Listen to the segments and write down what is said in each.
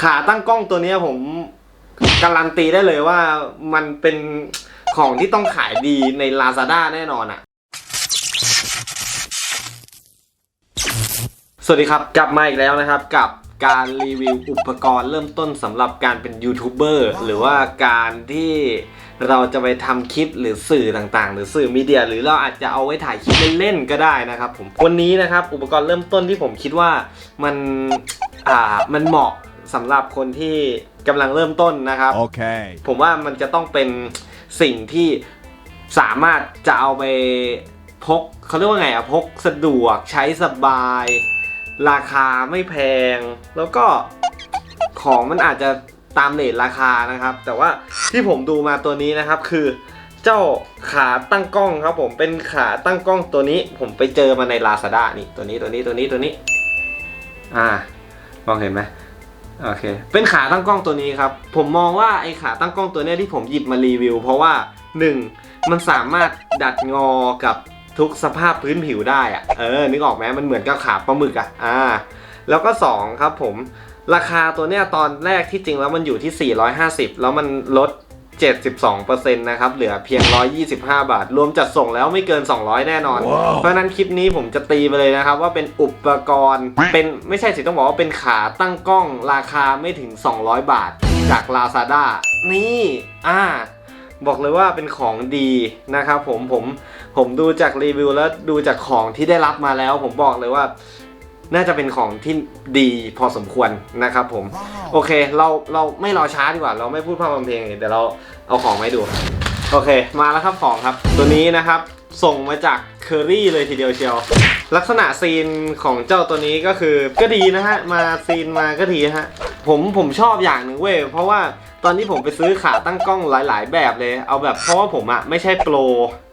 ขาตั้งกล้องตัวเนี้ยผมการันตีได้เลยว่ามันเป็นของที่ต้องขายดีใน Lazada แน่นอนอะสวัสดีครับ กลับมาอีกแล้วนะครับกับการรีวิวอุปกรณ์เริ่มต้นสำหรับการเป็นยูทูบเบอร์หรือว่าการที่เราจะไปทำคลิปหรือสื่อต่างๆ หรือสื่อมีเดีย หรือเราอาจจะเอาไว้ถ่ายคลิปเล่นๆก็ได้นะครับผมวันนี้นะครับอุปกรณ์เริ่มต้นที่ผมคิดว่ามันอ่ามันเหมาะ สำหรับคนที่กำลังเริ่มต้นนะครับ Okay. ผมว่ามันจะต้องเป็นสิ่งที่สามารถจะเอาไปพกเขาเรียกว่าไงอะพกสะดวกใช้สบาย ราคาไม่แพง แล้วก็ของมันอาจจะตามเลทราคานะครับ แต่ว่าที่ผมดูมาตัวนี้นะครับคือเจ้าขาตั้งกล้องครับผมเป็นขาตั้งกล้องตัวนี้ ผมไปเจอมาใน Lazada นี่ตัวนี้ตัวนี้ตัวนี้ตัวนี้ อ่ามองเห็นไหม โอเค เป็นขาตั้งกล้องตัวนี้ครับ ผมมองว่าไอ้ขาตั้งกล้องตัวเนี้ยที่ผมหยิบมารีวิว เพราะว่า 1. มันสามารถดัดงอกับทุกสภาพพื้นผิวได้อะเออ นึกออกไหมมันเหมือนกับขาปลาหมึกอะอ่า แล้วก็ 2 ครับผม ราคาตัวเนี้ยตอนแรกที่จริงแล้วมันอยู่ที่ 450 แล้วมันลด 72%นะครับ เหลือเพียง 125 บาท รวมจัดส่งแล้วไม่เกิน 200 แน่นอนว้าวเพราะฉะนั้นคลิปนี้ผมจะตีไปเลยนะครับ ว่าเป็นอุปกรณ์เป็นไม่ใช่สิต้องบอกว่าเป็นขาตั้งกล้องราคาไม่ถึง 200 บาท จาก Lazada นี่ อ่าบอกเลยว่าเป็นของดีนะครับผมผมผมดูจากรีวิวแล้วดูจากของที่ได้รับมาแล้ว ผมบอกเลยว่า น่าจะเป็นของที่ดีพอสมควรนะครับผม โอเค เราเราไม่รอช้าดีกว่า เราไม่พูดพร่ำทำเพลงเดี๋ยวเราเอาของมาให้ดู โอเค มาแล้วครับของครับ ตัวนี้นะครับส่งมาจากเคอรี่เลยทีเดียวเชียว ลักษณะซีนของเจ้าตัวนี้ก็คือก็ดีนะฮะ มาซีนมาก็ดีฮะ ผมผมชอบอย่างหนึ่งเว้ย เพราะว่าตอนที่ผมไปซื้อขาตั้งกล้องหลาย ๆ แบบเลย เอาแบบเพราะว่าผมอะไม่ใช่โปร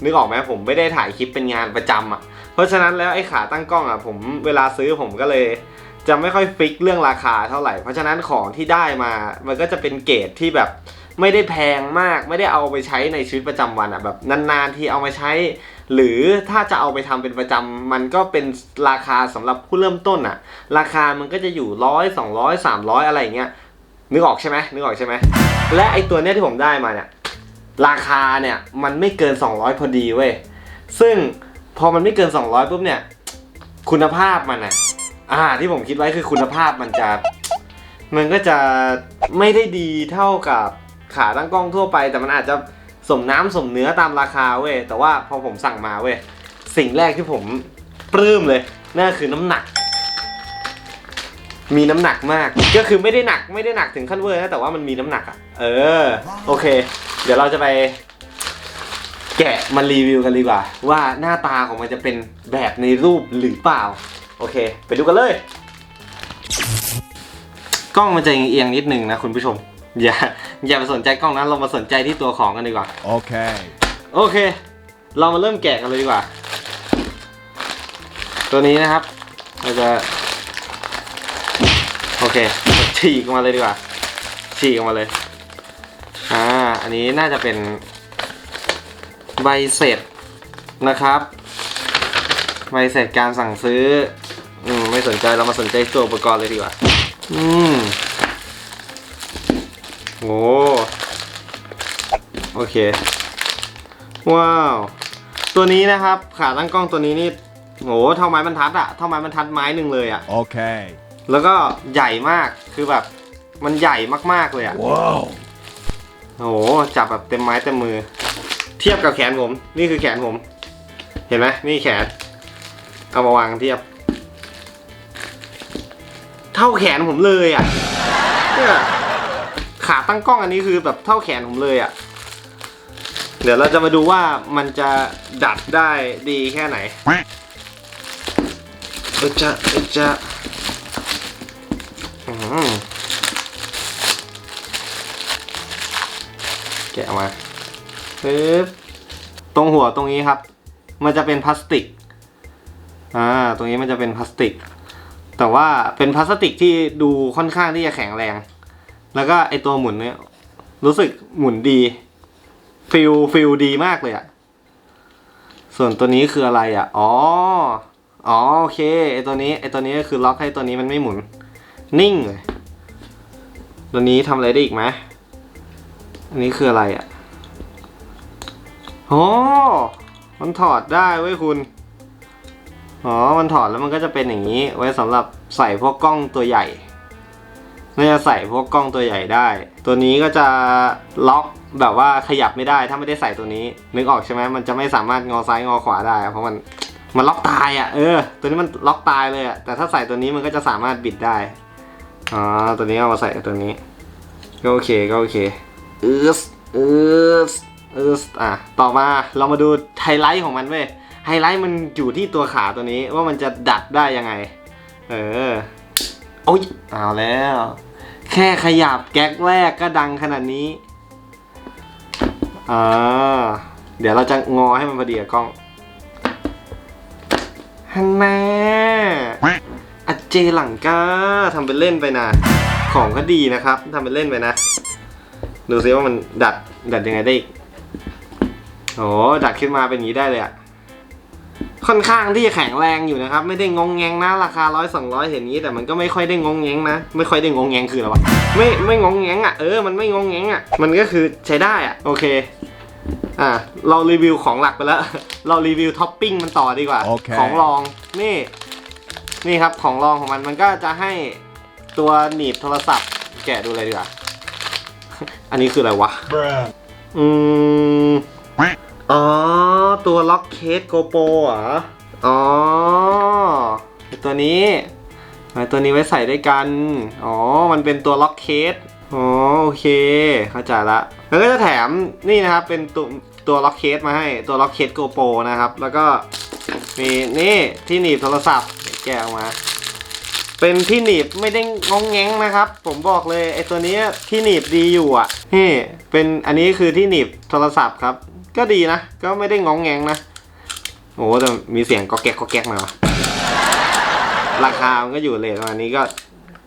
นึกออกไหมผมไม่ได้ถ่ายคลิปเป็นงานประจำอะ เพราะฉะนั้นแล้วไอ้ขาตั้งกล้องอะผมเวลาซื้อผมก็เลย จะไม่ค่อยฟิกเรื่องราคาเท่าไหร่ เพราะฉะนั้นของที่ได้มามันก็จะเป็นเกรดที่แบบไม่ได้แพงมากไม่ได้เอาไปใช้ในชีวิตประจำวันอะแบบนานๆที่เอามาใช้ หรือถ้าจะเอาไปทำเป็นประจำมันก็เป็นราคาสำหรับผู้เริ่มต้นอะ ราคามันก็จะอยู่ร้อยสองร้อยสามร้อยอะไรอย่างเงี้ยนึกออกใช่ไหมนึกออกใช่ไหมและไอตัวเนี้ยที่ผมได้มาเนี่ยราคาเนี่ยมันไม่เกิน 200 พอดีเว้ยซึ่ง พอมันไม่เกิน 200ปุ๊บเนี่ย คุณภาพมันอะอ่าที่ผมคิดไว้คือคุณภาพมันจะ มันก็จะไม่ได้ดีเท่ากับขาตั้งกล้องทั่วไป แต่มันอาจจะสมน้ำสมเนื้อตามราคาเว้ยแต่ว่าพอผมสั่งมาเว้ยสิ่งแรกที่ผมปลื้มเลยนั่นคือน้ำหนัก มีน้ำหนักมาก ก็คือไม่ได้หนักไม่ได้หนักถึงขั้นเวอร์นะแต่ว่ามันมีน้ำหนักอะเออ โอเค เดี๋ยวเราจะไป แกะมันรีวิวกันดีกว่า ว่าหน้าตาของมันจะเป็นแบบในรูปหรือเปล่า โอเค ไปดูกันเลย กล้องมันจะเอียงๆนิดนึงนะคุณผู้ชม อย่าอย่าไปสนใจกล้องนะเรามาสนใจที่ตัวของกันดีกว่า Okay. โอเค เรามาเริ่มแกะกันเลยดีกว่า ตัวนี้นะครับ เราจะ โอเค ฉีกออกมาเลยดีกว่า ฉีกออกมาเลย อ่า อันนี้น่าจะเป็น ใบเสร็จนะครับ ใบเสร็จการสั่งซื้อ อืมไม่สนใจเรามาสนใจตัวอุปกรณ์เลยดีกว่า อืมโอ้โอเค ว้าว ตัวนี้นะครับ ขาตั้งกล้องตัวนี้นี่โหเท่าไม้บรรทัดอะเท่าไม้บรรทัดไม้หนึ่งเลยอะ Okay. แล้วก็ใหญ่มากคือแบบ มันใหญ่มากๆเลยอะ Whoa. โหจับแบบเต็มไม้เต็มมือ เทียบกับแขนผม นี่คือแขนผม เห็นไหมนี่แขน เอามาวางเทียบ เท่าแขนผมเลยอะเนี่ยขาตั้งกล้องอันนี้คือแบบเท่าแขนผมเลยอะเดี๋ยวเราจะมาดูว่ามันจะดัดได้ดีแค่ไหนเออจะเออจะแกะออกมา ปึ๊บตรงหัวตรงนี้ครับ มันจะเป็นพลาสติกอ่าตรงนี้มันจะเป็นพลาสติก แต่ว่าเป็นพลาสติกที่ดูค่อนข้างที่จะแข็งแรง แล้วก็ไอตัวหมุนเนี่ยรู้สึกหมุนดีฟิลฟิลดีมากเลยอะส่วนตัวนี้คืออะไรอะอ๋ออ๋อโอเคไอตัวนี้ไอตัวนี้ก็คือล็อกให้ตัวนี้มันไม่หมุน นิ่งเลยตัวนี้ทำอะไรได้อีกไหมอันนี้คืออะไรอะ โอ้มันถอดได้เว้ยคุณ อ๋อ มันถอดแล้วมันก็จะเป็นอย่างนี้ ไว้สำหรับใส่พวกกล้องตัวใหญ่น่าจะใส่พวกกล้องตัวใหญ่ได้ ตัวนี้ก็จะล็อกแบบว่าขยับไม่ได้ ถ้าไม่ได้ใส่ตัวนี้ นึกออกใช่ไหมมันจะไม่สามารถงอซ้ายงอขวาได้ เพราะมันมันล็อกตายอะ เออ ตัวนี้มันล็อกตายเลยอะ แต่ถ้าใส่ตัวนี้มันก็จะสามารถบิดได้ อ๋อ ตัวนี้เอามาใส่ตัวนี้ ก็โอเค ก็โอเคอืสอืส อืสอะต่อมาเรามาดูไฮไลท์ของมันเว้ยไฮไลท์มันอยู่ที่ตัวขาตัวนี้ว่ามันจะดัดได้ยังไง เออโอ้ยเอาแล้ว แค่ขยับแก๊กแรกก็ดังขนาดนี้อ่าเดี๋ยวเราจะงอให้มันพอดีกับกล้องฮันแน่อัจเจหลังก้าทำเป็นเล่นไปนะ ของก็ดีนะครับทำเป็นเล่นไปนะ ดูซิว่ามันดัดดัดยังไงได้อีก โอ้ดัดขึ้นมาเป็นอย่างนี้ได้เลยอะค่อนข้างที่จะแข็งแรงอยู่นะครับ ไม่ได้งงแงงนะ ราคาร้อยสองร้อยเห็นนี้ แต่มันก็ไม่ค่อยได้งงแงงนะ ไม่ค่อยได้งงแงงคืออะไรวะไม่ไม่งงแงงอะเออมันไม่งงแงงอะมันก็คือใช้ได้อะโอเคอะเรารีวิวของหลักไปแล้ว เรารีวิวท็อปปิ้งมันต่อดีกว่าโอเคของรองนี่ นี่ครับของรองของมันมันก็จะให้ตัวหนีบโทรศัพท์ แกะดูเลยดีกว่า อันนี้คืออะไรวะ Bruh. อืม อ๋อ ตัวล็อกเคสโกโปรเหรอ อ๋อไอตัวนี้ตัวนี้ไว้ใส่ด้วยกัน อ๋อ มันเป็นตัวล็อกเคส อ๋อ โอเค เข้าใจละ แล้วก็จะแถมนี่นะครับ เป็นตัวตัวล็อกเคสมาให้ ตัวล็อกเคสโกโปรนะครับ แล้วก็มีนี่ที่หนีบโทรศัพท์ แกะออกมา เป็นที่หนีบไม่ได้งงแงงนะครับ ผมบอกเลยไอ้ตัวนี้ที่หนีบดีอยู่อะ นี่ เป็นอันนี้คือที่หนีบโทรศัพท์ครับ ก็ดีนะ ก็ไม่ได้งงแงงนะ โอ้แต่มีเสียงก็แก๊กก็แก๊กมาวะราคา มันก็อยู่เลทประมาณนี้ก็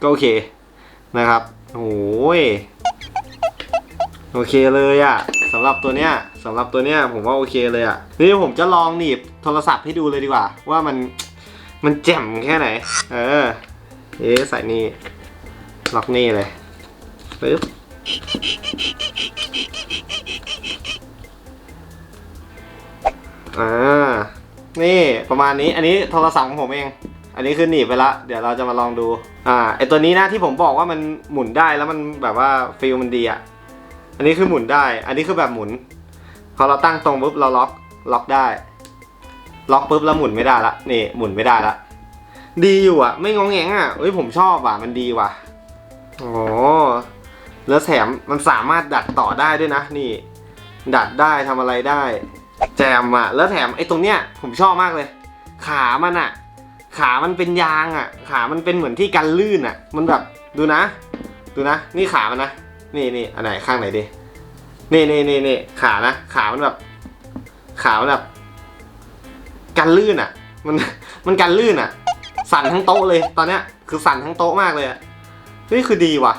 ก็โอเคนะครับโอ้ยโอเคเลยอะสำหรับตัวเนี้ยสำหรับตัวเนี้ยผมว่าโอเคเลยอะนี่ผมจะลองหนีบโทรศัพท์ให้ดูเลยดีกว่า ว่ามันมันแจ่มแค่ไหน เออ เอ๊ใส่นี่ล็อกนี่เลยปึ๊บ อ่า นี่ประมาณนี้ อันนี้โทรศัพท์ของผมเอง อันนี้คือหนีบไปละ เดี๋ยวเราจะมาลองดู อ่า ไอตัวนี้นะที่ผมบอกว่ามันหมุนได้แล้วมันแบบว่าฟิลมันดีอะ อันนี้คือหมุนได้ อันนี้คือแบบหมุน พอเราตั้งตรงปุ๊บเราล็อก ล็อกได้ ล็อกปุ๊บแล้วหมุนไม่ได้ละ นี่ หมุนไม่ได้ละ ดีอยู่อะ ไม่งองแงงอะเอ้ยผมชอบอะ มันดีว่ะ โอ้แล้วแถมมันสามารถดัดต่อได้ด้วยนะ นี่ ดัดได้ทำอะไรได้ แจมอะ แล้วแถมไอ้ตรงเนี้ยผมชอบมากเลย ขามันอะ ขามันเป็นยางอะ ขามันเป็นเหมือนที่กันลื่นอะ มันแบบดูนะ ดูนะ นี่ขามันนะ นี่นี่อันไหนข้างไหนดี นี่นี่นี่นี่ขานะ ขามันแบบ ขามันแบบกันลื่นอะ มันมันกันลื่นอะ สั่นทั้งโต๊ะเลย ตอนเนี้ย คือสั่นทั้งโต๊ะมากเลยอะเฮ้ยคือดีว่ะ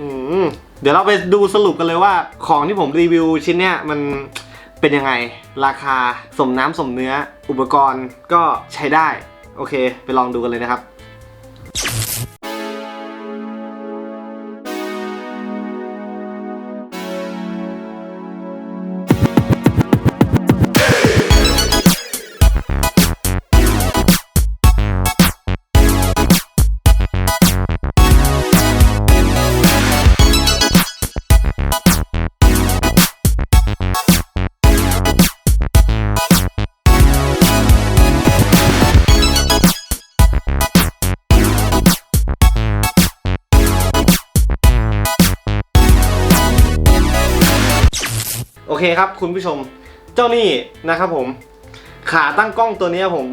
อืมเดี๋ยวเราไปดูสรุปกันเลยว่า ของที่ผมรีวิวชิ้นเนี้ยมัน เป็นยังไง ราคาสมน้ำสมเนื้อ อุปกรณ์ก็ใช้ได้ โอเค ไปลองดูกันเลยนะครับ โอเคครับ คุณผู้ชม เจ้านี่นะครับผม ขาตั้งกล้องตัวเนี้ยผม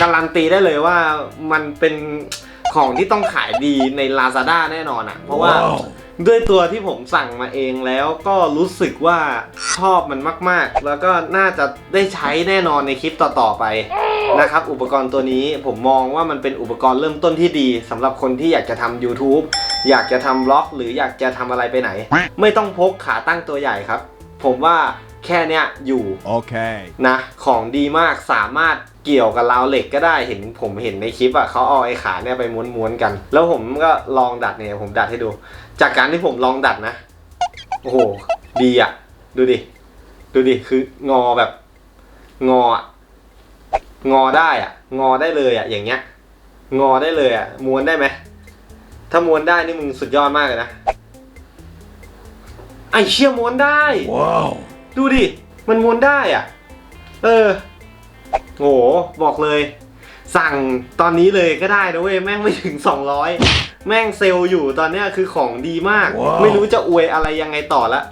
การันตีได้เลยว่ามันเป็นของที่ต้องขายดีใน Lazada แน่นอนอะ่ะ เพราะว่า Wow. ด้วยตัวที่ผมสั่งมาเองแล้วก็รู้สึกว่าชอบมันมาก ๆ แล้วก็น่าจะได้ใช้แน่นอนในคลิปต่อ ๆ ไปนะครับ อุปกรณ์ตัวนี้ผมมองว่ามันเป็นอุปกรณ์เริ่มต้นที่ดีสำหรับคนที่อยากจะทำ YouTube อยากจะทำบล็อก หรืออยากจะทำอะไรไปไหน ไม่ต้องพกขาตั้งตัวใหญ่ครับ ผมว่าแค่เนี้ยอยู่ Okay. นะของดีมากสามารถเกี่ยวกับราวเหล็กก็ได้เห็นผมเห็นในคลิปอะเขาเอาไอ้ขาเนี่ยไปม้วนๆกัน แล้วผมก็ลองดัดเนี่ยผมดัดให้ดู จากการที่ผมลองดัดนะ โอ้โห ดีอะดูดิ ดูดิ คืองอแบบ งออะงอได้อะงอได้เลยอะอย่างเงี้ย งอได้เลยอะม้วนได้ไหมถ้าม้วนได้นี่มึงสุดยอดมากเลยนะ ไอเชี่ยม้วนได้ Whoa. ดูดิ มันม้วนได้อะเออโหบอกเลย สั่งตอนนี้เลยก็ได้นะเว้ย แม่งไม่ถึง 200 แม่งเซลล์อยู่ตอนเนี้ยคือของดีมาก ว้าว ไม่รู้จะอวยอะไรยังไงต่อละ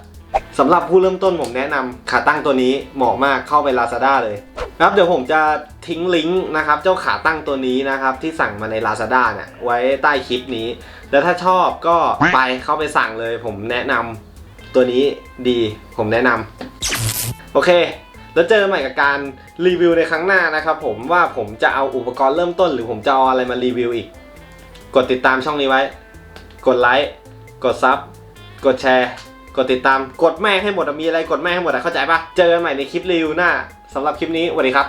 สำหรับผู้เริ่มต้นผมแนะนำขาตั้งตัวนี้เหมาะมากเข้าไป Lazada เลยครับเดี๋ยวผมจะทิ้งลิงก์นะครับ เจ้าขาตั้งตัวนี้นะครับ ที่สั่งมาใน Lazada เนี่ยไว้ใต้คลิปนี้ แล้วถ้าชอบก็ไปเข้าไปสั่งเลย ผมแนะนำ ตัวนี้ดีผมแนะนำโอเค แล้วเจอกันใหม่กับการรีวิวในครั้งหน้านะครับผมว่าผมจะเอาอุปกรณ์เริ่มต้น หรือผมจะเอาอะไรมารีวิวอีก กดติดตามช่องนี้ไว้ กดไลค์กดซับกดแชร์ กดติดตามกดแม่งให้หมดมีอะไรกดแม่งให้หมดอะเข้าใจปะเจอกันใหม่ในคลิปรีวิวหน้าสำหรับคลิปนี้สวัสดีครับ